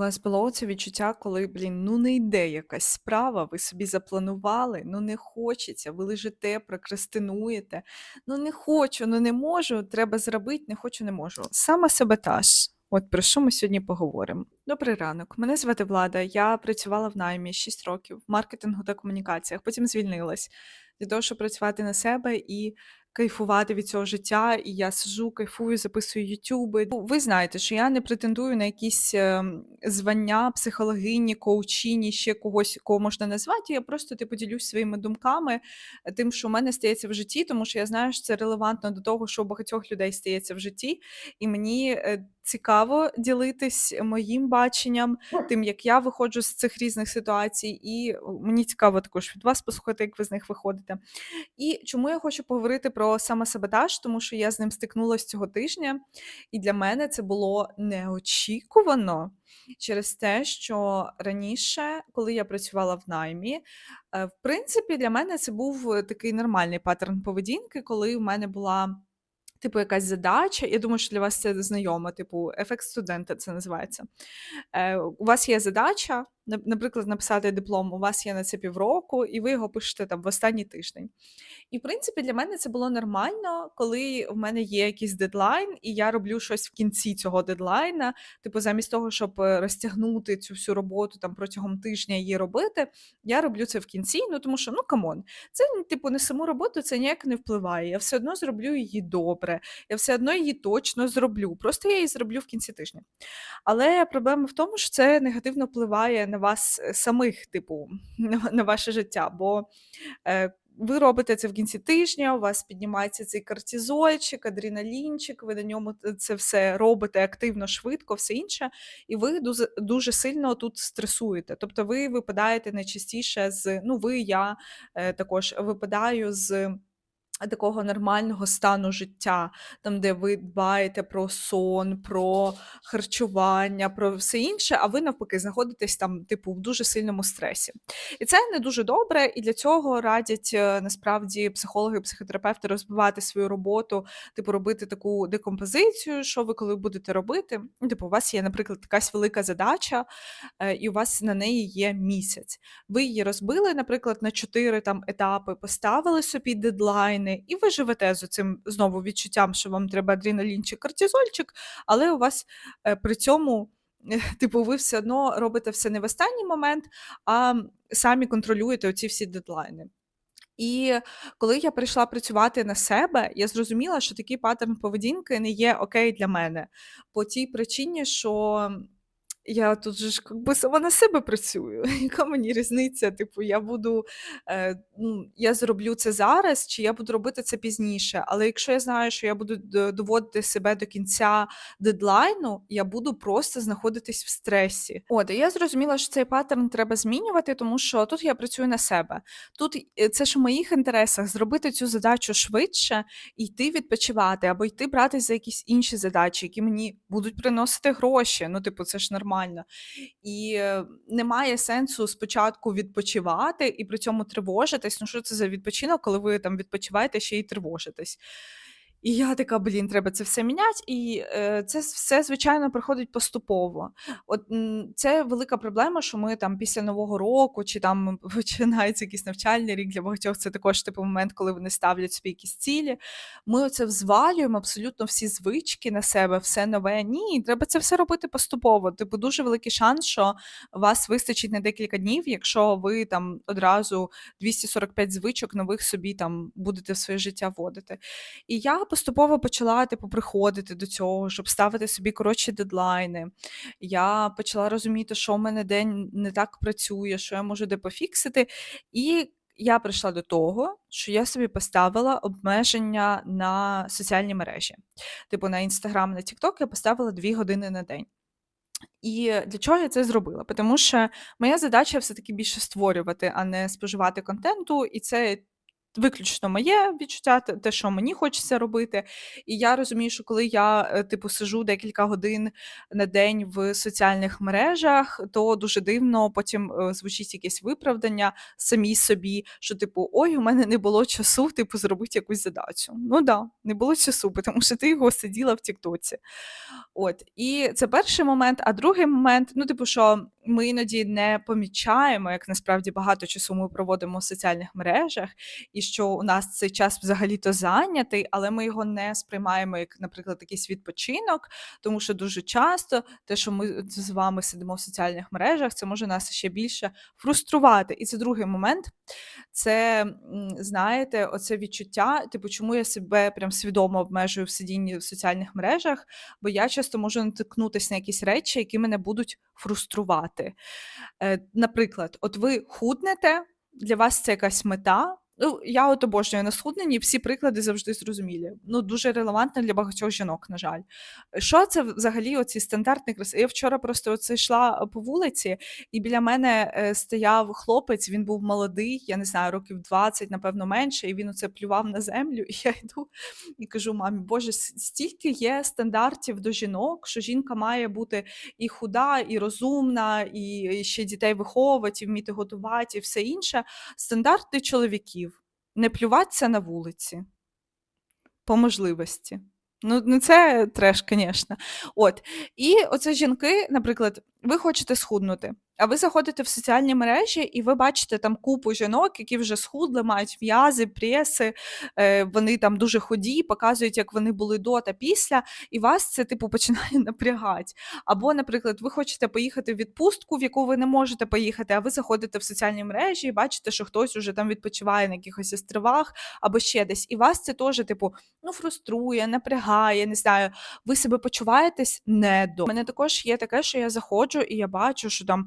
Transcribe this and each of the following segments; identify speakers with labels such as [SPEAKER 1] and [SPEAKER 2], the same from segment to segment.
[SPEAKER 1] У вас було це відчуття, коли, блін, ну не йде якась справа, ви собі запланували, ну не хочеться, ви лежите, прокрастинуєте. Ну не хочу, ну не можу, треба зробити, не хочу, не можу. Саме саботаж. От про що ми сьогодні поговоримо. Добрий ранок. Мене звати Влада. Я працювала в наймі 6 років в маркетингу та комунікаціях, потім звільнилась для того, щоб працювати на себе і кайфувати від цього життя. І я сижу, кайфую, записую ютюби. Ну, ви знаєте, що я не претендую на якісь ем, звання психологині, коучині, ще когось, кого можна назвати. Я просто типу ділюсь своїми думками, е, тим, що в мене стається в житті, тому що я знаю, що це релевантно до того, що у багатьох людей стається в житті, і мені. Цікаво ділитись моїм баченням, тим, як я виходжу з цих різних ситуацій, і мені цікаво також від вас послухати, як ви з них виходите. І чому я хочу поговорити про самосаботаж, тому що я з ним стикнулася цього тижня, і для мене це було неочікувано через те, що раніше, коли я працювала в наймі, е, в принципі, для мене це був такий нормальний паттерн поведінки, коли в мене була. Типу, якась задача, я думаю, що для вас це знайомо, типу, ефект студента це називається. Е, У вас є задача, наприклад, написати диплом, у вас є на це півроку, і ви його пишете там в останній тиждень. І, в принципі, для мене це було нормально, коли в мене є якийсь дедлайн, і я роблю щось в кінці цього дедлайна. Типу, замість того, щоб е, розтягнути цю всю роботу там протягом тижня її робити, я роблю це в кінці. Ну тому що ну камон, це типу на саму роботу це ніяк не впливає. Я все одно зроблю її добре, я все одно її точно зроблю. Просто я її зроблю в кінці тижня. Але проблема в тому, що це негативно впливає на вас е, самих, типу, на ваше життя. бо е, ви робите це в кінці тижня, у вас піднімається цей кортизольчик, адреналінчик, ви на ньому це все робите активно, швидко, все інше, і ви дуже дуже сильно тут стресуєте. Тобто ви випадаєте найчастіше з ну, ви, я е, також випадаю з такого нормального стану життя, там, де ви дбаєте про сон, про харчування, про все інше, а ви навпаки знаходитесь там, типу, в дуже сильному стресі. І це не дуже добре, і для цього радять е, насправді психологи, психотерапевти розбивати свою роботу, типу, робити таку декомпозицію, що ви коли будете робити. Ну, типу, у вас є, наприклад, якась велика задача, е, і у вас на неї є місяць. Ви її розбили, наприклад, на чотири там етапи, поставили собі дедлайни адреналіни, і ви живете з цим знову відчуттям, що вам треба адреналін чи кортизольчик, але у вас е, при цьому. Типу, ви все одно робите все не в останній момент, а самі контролюєте оці всі дедлайни. І коли я прийшла працювати на себе, я зрозуміла, що такий паттерн поведінки не є окей для мене по тій причині, що я тут же ж би сама на себе працюю. Яка мені різниця? Типу, я буду е, ну, я зроблю це зараз, чи я буду робити це пізніше. Але якщо я знаю, що я буду доводити себе до кінця дедлайну, я буду просто знаходитись в стресі. От і я зрозуміла, що цей паттерн треба змінювати, тому що тут я працюю на себе. Тут е, це ж в моїх інтересах зробити цю задачу швидше йти відпочивати, або йти братись за якісь інші задачі, які мені будуть приносити гроші. Ну, типу, це ж нормально нормально. І е, немає сенсу спочатку відпочивати і при цьому тривожитись. Ну, що це за відпочинок, коли ви там відпочиваєте ще й тривожитесь. І я така, блін, треба це все міняти. І е, це все, звичайно, приходить поступово. От це велика проблема, що ми там після Нового року чи там починається якийсь навчальний рік для багатьох. Це також типу момент, коли вони ставлять собі якісь цілі. Ми оце взвалюємо абсолютно всі звички на себе, все нове. Ні, треба це все робити поступово. Типу, дуже великий шанс, що вас вистачить на декілька днів, якщо ви там одразу 245 звичок нових собі там будете в своє життя вводити. І я поступово почала типу, приходити до цього, щоб ставити собі коротші дедлайни. Я почала розуміти, що в мене день не так працює, що я можу де пофіксити. І я прийшла до того, що я собі поставила обмеження на соціальні мережі. Типу на Інстаграм, на Тікток я поставила 2 години на день. І для чого я це зробила? Тому що моя задача все-таки більше створювати, а не споживати контенту, і це виключно моє відчуття, те, те, що мені хочеться робити. І я розумію, що коли я, е, типу, сижу декілька годин на день в соціальних мережах, то дуже дивно потім е, звучить якесь виправдання самій собі, що, типу, ой, у мене не було часу, типу, зробити якусь задачу. Ну да, не було часу, тому що ти його сиділа в Тіктоці. От, і це перший момент. А другий момент, ну, типу, що ми іноді не помічаємо, як насправді багато часу ми проводимо в соціальних мережах, і що у нас цей час взагалі-то зайнятий, але ми його не сприймаємо як, наприклад, якийсь відпочинок, тому що дуже часто те, що ми з вами сидимо в соціальних мережах, це може нас ще більше фруструвати. І це другий момент. Це, знаєте, оце відчуття, типу, чому я себе прям свідомо обмежую в сидінні в соціальних мережах, бо я часто можу натикнутися на якісь речі, які мене будуть фруструвати. Е, Наприклад, от ви худнете, для вас це якась мета. Ну, я от обожнюю на схудненні, всі приклади завжди зрозумілі. Ну, дуже релевантно для багатьох жінок, на жаль. Що це взагалі оці стандартні краси? Я вчора просто оце йшла по вулиці, і біля мене е, стояв хлопець, він був молодий, я не знаю, років 20, напевно, менше, і він оце плював на землю. І я йду і кажу: мамі, Боже, стільки є стандартів до жінок, що жінка має бути і худа, і розумна, і ще дітей виховувати, і вміти готувати, і все інше. Стандарти чоловіків не плюватися на вулиці по можливості. Ну, ну це треш, звісно. От. І оце жінки, наприклад, ви хочете схуднути. А ви заходите в соціальні мережі, і ви бачите там купу жінок, які вже схудли, мають м'язи, преси, е, вони там дуже ході, показують, як вони були до та після, і вас це типу починає напрягати. Або, наприклад, ви хочете поїхати в відпустку, в яку ви не можете поїхати, а ви заходите в соціальні мережі і бачите, що хтось уже там відпочиває на якихось островах або ще десь. І вас це теж, типу, ну, фруструє, напрягає, не знаю, ви себе почуваєтесь недо. У мене також є таке, що я заходжу і я бачу, що там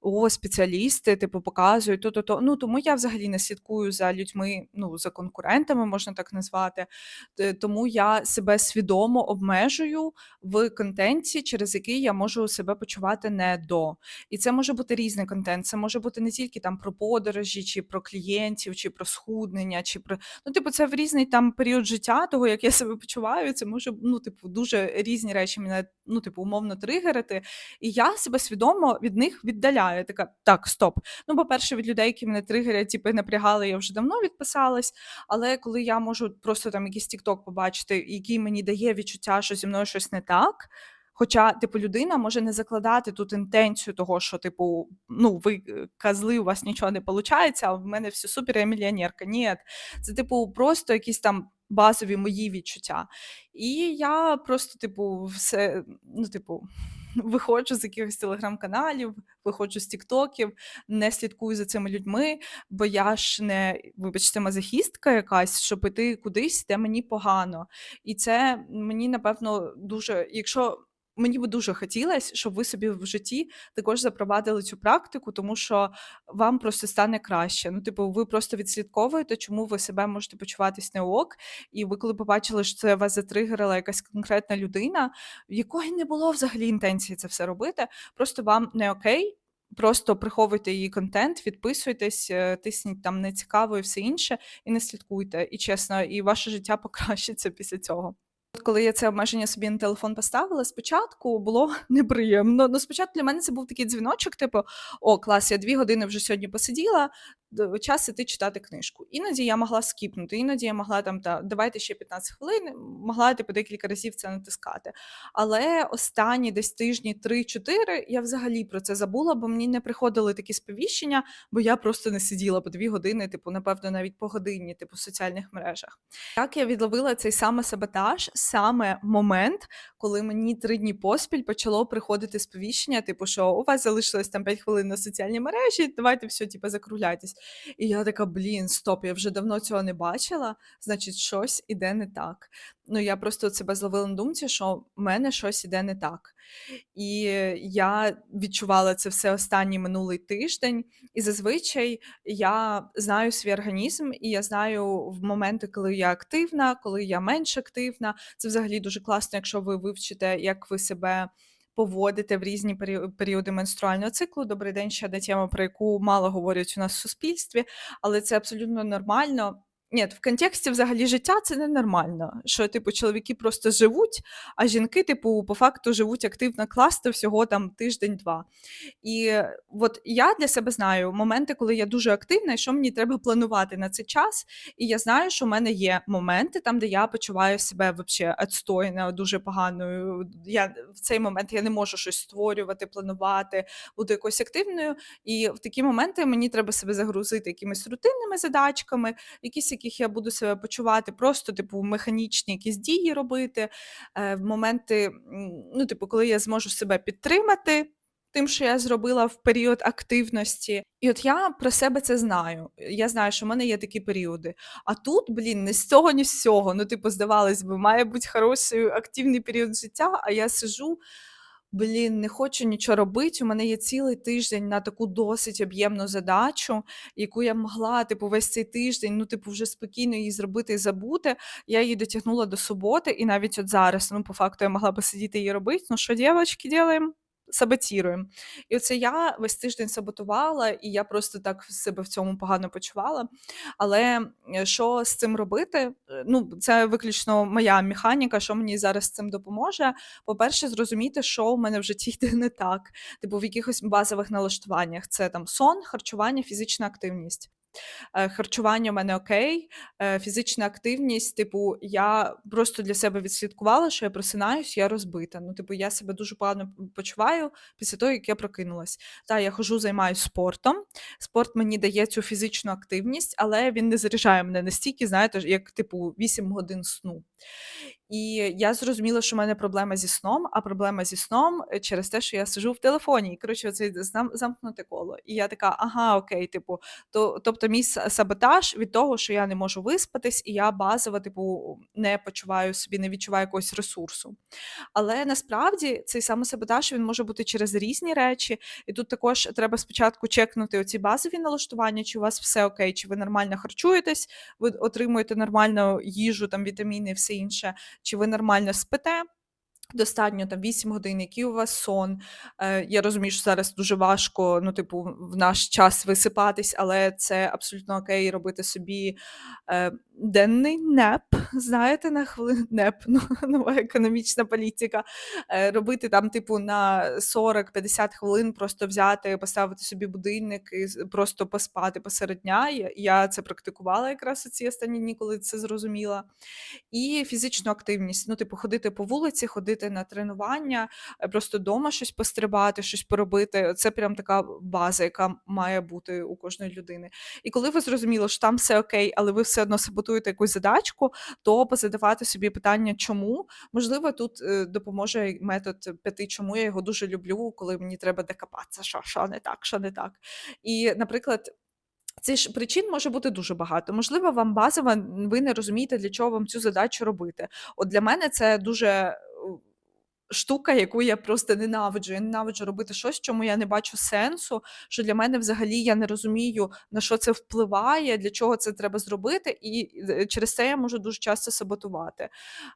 [SPEAKER 1] о, спеціалісти, типу, показують то-то. то. Ну тому я взагалі не слідкую за людьми, ну за конкурентами, можна так назвати. Тому я себе свідомо обмежую в контенті, через який я можу себе почувати не до. І це може бути різний контент. Це може бути не тільки там про подорожі, чи про клієнтів, чи про схуднення, чи про ну, типу, це в різний там період життя, того як я себе почуваю. Це може ну, типу, дуже різні речі мене ну, типу, умовно тригерити. І я себе свідомо від них віддаляю. Я така, так, стоп. Ну, по-перше, від людей, які мене тригерять, типу, напрягали, я вже давно відписалась. Але коли я можу просто там якийсь тікток побачити, який мені дає відчуття, що зі мною щось не так. Хоча, типу, людина може не закладати тут інтенцію того, що, типу, ну, ви е, козли, у вас нічого не виходить, а в мене все супер, я мільйонерка. Ні, це, типу, просто якісь там базові мої відчуття. І я просто, типу, все, ну, типу виходжу з якихось телеграм-каналів, виходжу з тіктоків, не слідкую за цими людьми, бо я ж не, вибачте, мазохістка якась, щоб іти кудись, де мені погано. І це мені, напевно, дуже, якщо Мені би дуже хотілося, щоб ви собі в житті також запровадили цю практику, тому що вам просто стане краще. Ну, типу, ви просто відслідковуєте, чому ви себе можете почуватись не ок, і ви, коли побачили, що це вас затригерила якась конкретна людина, в якої не було взагалі інтенції це все робити, просто вам не окей. Просто приховуйте її контент, відписуйтесь, е, тисніть там нецікаво і все інше, і не слідкуйте. І чесно, і ваше життя покращиться після цього. Коли я це обмеження собі на телефон поставила, спочатку було неприємно. Ну, спочатку для мене це був такий дзвіночок, типу: о, клас, я дві години вже сьогодні посиділа, час іти читати книжку. Іноді я могла скіпнути, іноді я могла там та давайте ще 15 хвилин, могла типу декілька разів це натискати. Але останні десь тижні 3-4 я взагалі про це забула, бо мені не приходили такі сповіщення, бо я просто не сиділа по дві години, типу, напевно, навіть по годині, типу, в соціальних мережах. Так я відловила цей саме саботаж, саме момент, коли мені три дні поспіль почало приходити сповіщення, типу, що у вас залишилось там 5 хвилин на соціальній мережі, давайте все, типу, закругляйтесь. І я така, блін, стоп, я вже давно цього не бачила, значить, щось іде не так. Ну, я просто себе зловила на думці, що в мене щось іде не так. І я відчувала це все останній минулий тиждень. І зазвичай я знаю свій організм, і я знаю в моменти, коли я активна, коли я менш активна. Це взагалі дуже класно, якщо ви вивчите, як ви себе поводите в різні періоди менструального циклу. Добрий день ще одна тема, про яку мало говорять у нас в суспільстві, але це абсолютно нормально. Ні, в контексті взагалі життя це ненормально, що, типу, чоловіки просто живуть, а жінки, типу, по факту живуть активно класно всього там тиждень-два. І от я для себе знаю моменти, коли я дуже активна, і що мені треба планувати на цей час. І я знаю, що в мене є моменти там, де я почуваю себе вообще відстойно, дуже поганою. Я в цей момент я не можу щось створювати, планувати, бути якоюсь активною. І в такі моменти мені треба себе загрузити якимись рутинними задачками, якісь яких я буду себе почувати, просто типу механічні якісь дії робити. Е, в моменти, ну, типу, коли я зможу себе підтримати. Тим, що я зробила в період активності, і от я про себе це знаю. Я знаю, що в мене є такі періоди. А тут, блін, ні з цього, ні з цього. Ну, типу, здавалось би, має бути хороший активний період життя, а я сижу, блін, не хочу нічого робити. У мене є цілий тиждень на таку досить об'ємну задачу, яку я могла, типу, весь цей тиждень, ну, типу, вже спокійно її зробити і забути. Я її дотягнула до суботи, і навіть от зараз, ну, по факту, я могла би сидіти і робити. Ну, що, дівчатки, робимо? Саботіруємо. І оце я весь тиждень саботувала, і я просто так себе в цьому погано почувала. Але е, що з цим робити? Е, Ну, це виключно моя механіка, що мені зараз з цим допоможе. По-перше, зрозуміти, що в мене в житті йде не так, типу в якихось базових налаштуваннях. Це там сон, харчування, фізична активність. Е, харчування в мене окей, е, фізична активність, типу, я просто для себе відслідкувала, що я просинаюсь, я розбита. Ну, типу, я себе дуже погано почуваю після того, як я прокинулась. Та, я хожу, займаюся спортом. Спорт мені дає цю фізичну активність, але він не заряджає мене настільки, знаєте, як типу 8 годин сну. І я зрозуміла, що в мене проблема зі сном, а проблема зі сном е, через те, що я сижу в телефоні. І коротше, оце замкнуте коло. І я така, ага, окей, типу, то, тобто мій саботаж від того, що я не можу виспатись, і я базово, типу, не почуваю собі, не відчуваю якогось ресурсу. Але насправді цей самосаботаж він може бути через різні речі, і тут також треба спочатку чекнути оці базові налаштування, чи у вас все окей, чи ви нормально харчуєтесь, ви отримуєте нормальну їжу, там вітаміни і все інше, чи ви нормально спите. Достатньо там 8 годин, який у вас сон. Е, Я розумію, що зараз дуже важко, ну, типу, в наш час висипатись, але це абсолютно окей робити собі е, денний неп, знаєте, на хвилин неп, ну, нова економічна політика. Е, робити там, типу, на 40-50 хвилин, просто взяти, поставити собі будильник і просто поспати посеред дня. Я, це практикувала якраз у ці останні дні, коли це зрозуміла. І фізичну активність, ну, типу, ходити по вулиці, ходити на тренування, е, просто вдома щось пострибати, щось поробити. Це прям така база, яка має бути у кожної людини. І коли ви зрозуміли, що там все окей, але ви все одно саботуєте якусь задачку, то позадавати собі питання, чому можливо, тут е, допоможе метод п'яти, чому я його дуже люблю, коли мені треба докопатися, що, що не так, що не так. І, наприклад. Цих ж причин може бути дуже багато. Можливо, вам базово ви не розумієте, для чого вам цю задачу робити. От для мене це дуже штука, яку я просто ненавиджу. Я ненавиджу робити щось, чому я не бачу сенсу. Що для мене взагалі я не розумію, на що це впливає, для чого це треба зробити, і е, через це я можу дуже часто саботувати.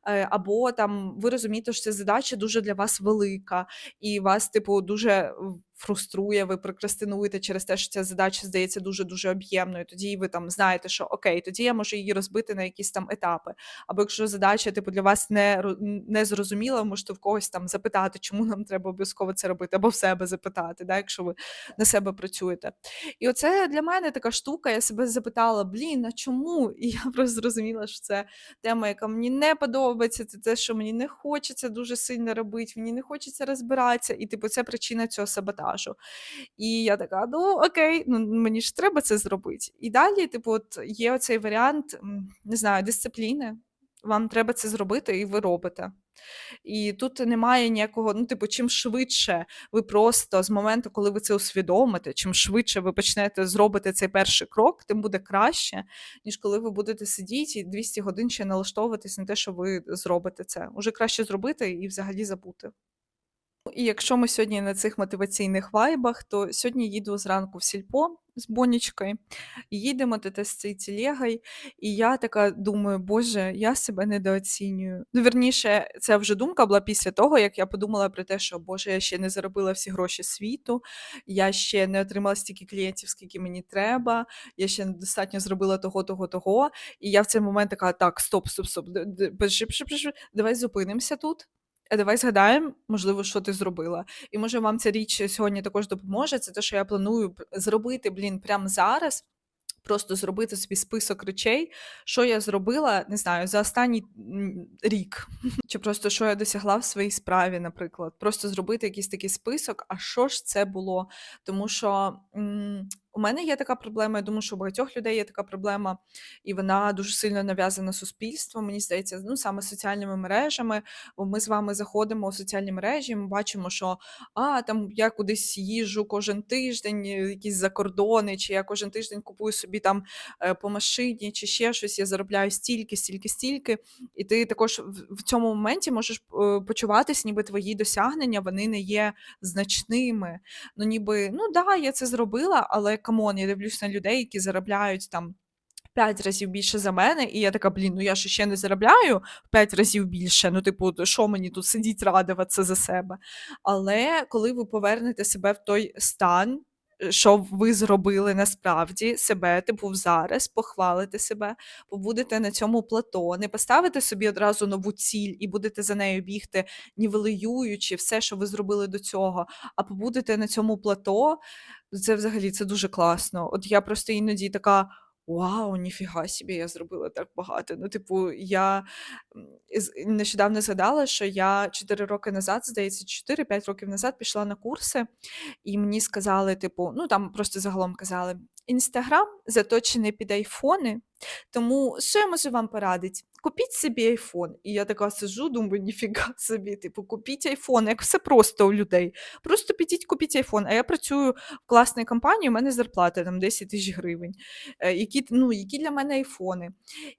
[SPEAKER 1] Е, або там ви розумієте, що ця задача дуже для вас велика, і вас, типу, дуже фруструє, ви прокрастинуєте через те, що ця задача здається дуже-дуже об'ємною. Тоді ви там знаєте, що окей, тоді я можу її розбити на якісь там етапи. Або якщо задача, типу, для вас не не зрозуміла, можете в когось там запитати, чому нам треба обов'язково це робити, або в себе запитати, да, якщо ви на себе працюєте. І оце для мене така штука. Я себе запитала: блін, а чому? І я просто зрозуміла, що це тема, яка мені не подобається, це те, що мені не хочеться дуже сильно робити, мені не хочеться розбиратися. І, типу, це причина цього саботажу саботажу. І я така: ну окей, ну мені ж треба це зробити. І далі, типу, от є оцей варіант, не знаю, дисципліни. Вам треба це зробити, і ви робите. І тут немає ніякого, ну, типу, чим швидше ви просто з моменту, коли ви це усвідомите, чим швидше ви почнете зробити цей перший крок, тим буде краще, ніж коли ви будете сидіти і 200 годин ще налаштовуватись на те, що ви зробите це. Уже краще зробити і взагалі забути. І якщо ми сьогодні на цих мотиваційних вайбах, то сьогодні їду зранку в сільпо з Бонечкою, і їдемо з цією телегою, і я така думаю: "Боже, я себе недооцінюю". Ну, вірніше, це вже думка була після того, як я подумала про те, що Боже, я ще не заробила всі гроші світу, я ще не отримала стільки клієнтів, скільки мені треба, я ще недостатньо зробила того, того, того. І я в цей момент така: "Так, стоп, стоп, стоп, давай зупинимося тут, а давай згадаємо, можливо, що ти зробила. І може вам ця річ сьогодні також допоможе. Це те, що я планую зробити, блін, прямо зараз. Просто зробити собі список речей, що я зробила, не знаю, за останній рік, чи просто що я досягла в своїй справі, наприклад. Просто зробити якийсь такий список, а що ж це було? Тому що м, у мене є така проблема, я думаю, що у багатьох людей є така проблема, і вона дуже сильно нав'язана суспільством. Мені здається, ну саме соціальними мережами. Бо ми з вами заходимо у соціальні мережі, ми бачимо, що а там я кудись їжджу кожен тиждень, е, якісь закордони, чи я кожен тиждень купую собі там е, по машині, чи ще щось, я заробляю стільки, стільки, стільки. І ти також в, цьому моменті можеш е, почуватись, ніби твої досягнення вони не є значними. Ну, ніби, ну да, я це зробила, але камон, я дивлюсь на людей, які заробляють там. П'ять разів більше за мене, і я така: "Блін, ну я ж ще не заробляю в п'ять разів більше. Ну, типу, що мені тут сидіть радуватися за себе?" Але коли ви повернете себе в той стан, що ви зробили насправді, себе, типу, зараз, похвалите себе, побудете на цьому плато, не поставите собі одразу нову ціль і будете за нею бігти, нівелюючи все, що ви зробили до цього, а побудете на цьому плато, це взагалі це дуже класно. От я просто іноді така: "Вау, ніфіга собі, я зробила так багато". Ну, типу, я, нещодавно згадала, що я 4 роки назад, здається, 4-5 років назад пішла на курси, і мені сказали, типу, ну, там просто загалом казали: "Інстаграм заточений під айфони, тому що я можу вам порадити? Купіть собі айфон". І я така сиджу, думаю: "Ніфіга собі, типу, купіть айфон". Як все просто у людей. Просто підіть, купіть айфон. А я працюю в класній компанії, у мене зарплата там 10 тисяч гривень. Е, які, ну, які для мене айфони?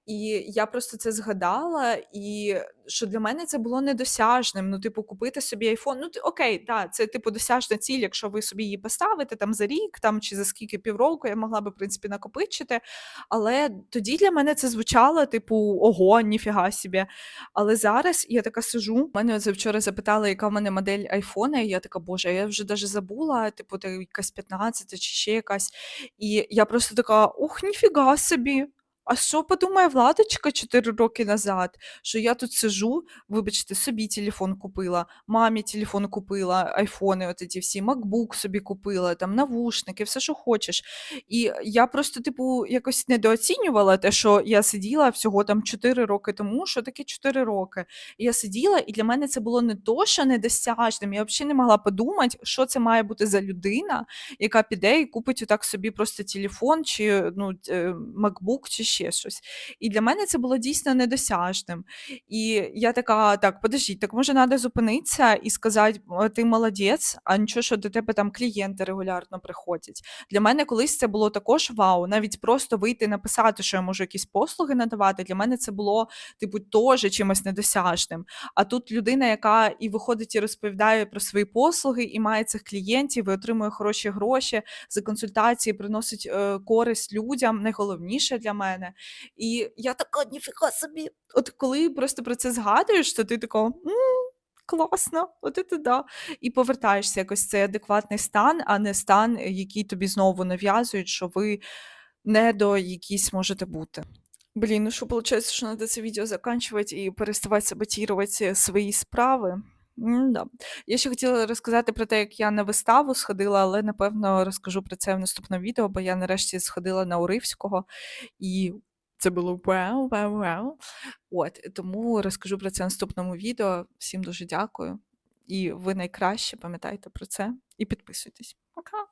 [SPEAKER 1] І я просто це згадала, і що для мене це було недосяжним. Ну, типу, купити собі айфон. Ну, окей, да, це типу досяжна ціль, якщо ви собі її поставите там за рік, там чи за скільки півроку, я могла би, в принципі, накопичити. Але тоді для мене це звучало, типу, ого, ніфіга собі. Але зараз я така сижу. Мене вчора запитали, яка в мене модель айфона, і я така, боже, я вже навіть забула, типу, якась 15 чи ще якась. І я просто така: "Ух, ніфіга собі! А що подумає Владочка 4 роки назад, що я тут сижу, вибачте, собі телефон купила, мамі телефон купила, айфони от ці всі, MacBook собі купила, там навушники, все, що хочеш". І я просто, типу, якось недооцінювала те, що я сиділа всього там 4 роки тому. Що таке 4 роки? І я сиділа, і для мене це було не то, що недосяжним, я взагалі не могла подумати, що це має бути за людина, яка піде і купить отак собі просто телефон чи ну, е, MacBook, чи ще щось. І для мене це було дійсно недосяжним. І я така: так, подождіть, так може треба зупинитися і сказати, «О, ти молодець, а нічого, що до тебе там клієнти регулярно приходять. Для мене колись це було також вау, навіть просто вийти написати, що я можу якісь послуги надавати. Для мене це було, типу, теж чимось недосяжним. А тут людина, яка і виходить і розповідає про свої послуги, і має цих клієнтів, і отримує хороші гроші за консультації, приносить е, користь людям, найголовніше для мене. І я така, ніфіга собі. От коли просто про це згадуєш, то ти така. «М, Класно, от це да. І повертаєшся якось цей адекватний стан, а не стан, який тобі знову нав'язують, що ви не до якісь можете бути. Блін, ну що виходить, що треба це відео закінчувати і переставати саботувати свої справи. М-да. Я ще хотіла розказати про те, як я на виставу сходила, але напевно розкажу про це в наступному відео, бо я нарешті сходила на Уривського, і це було вау, вау, вау. От, тому розкажу про це в наступному відео. Всім дуже дякую. І ви найкраще, пам'ятайте про це і підписуйтесь. Пока!